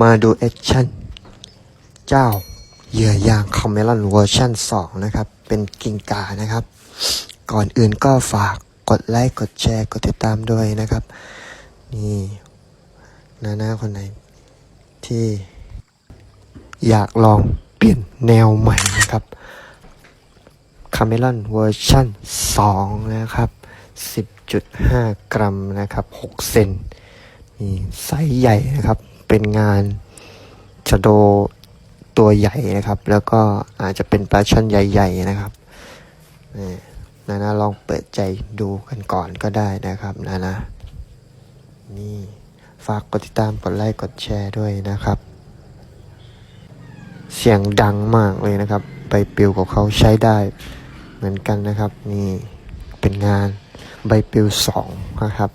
มาดูแอคชั่น เจ้าเหยื่อยางคอมเมลอนเวอร์ชัน2นะครับ เป็นกิงกานะครับ ก่อนอื่นก็ฝากกดไลค์ กดแชร์ กดติดตามด้วยนะครับ นี่นาหน้าคนไหน ที่อยากลองเปลี่ยนแนวใหม่นะครับคาเมลอนเวอร์ชัน2นะครับ 10.5 กรัมนะครับ 6 เซนนี่ไซส์ใหญ่นะครับ เป็นงานชะโดตัวใหญ่นะครับ แล้วก็อาจจะเป็นปลาช่อนใหญ่ ๆนะครับนี่นานาลองเปิดใจดูกันก่อนก็ได้นะครับนานะนี่ฝากกดติดตามกดไลค์กดแชร์ด้วยนะครับ เสียงดังมากเลยนะครับ ใบปลิวของเขาใช้ได้เหมือนกันนะครับ นี่เป็นงานใบปลิวสองนะครับ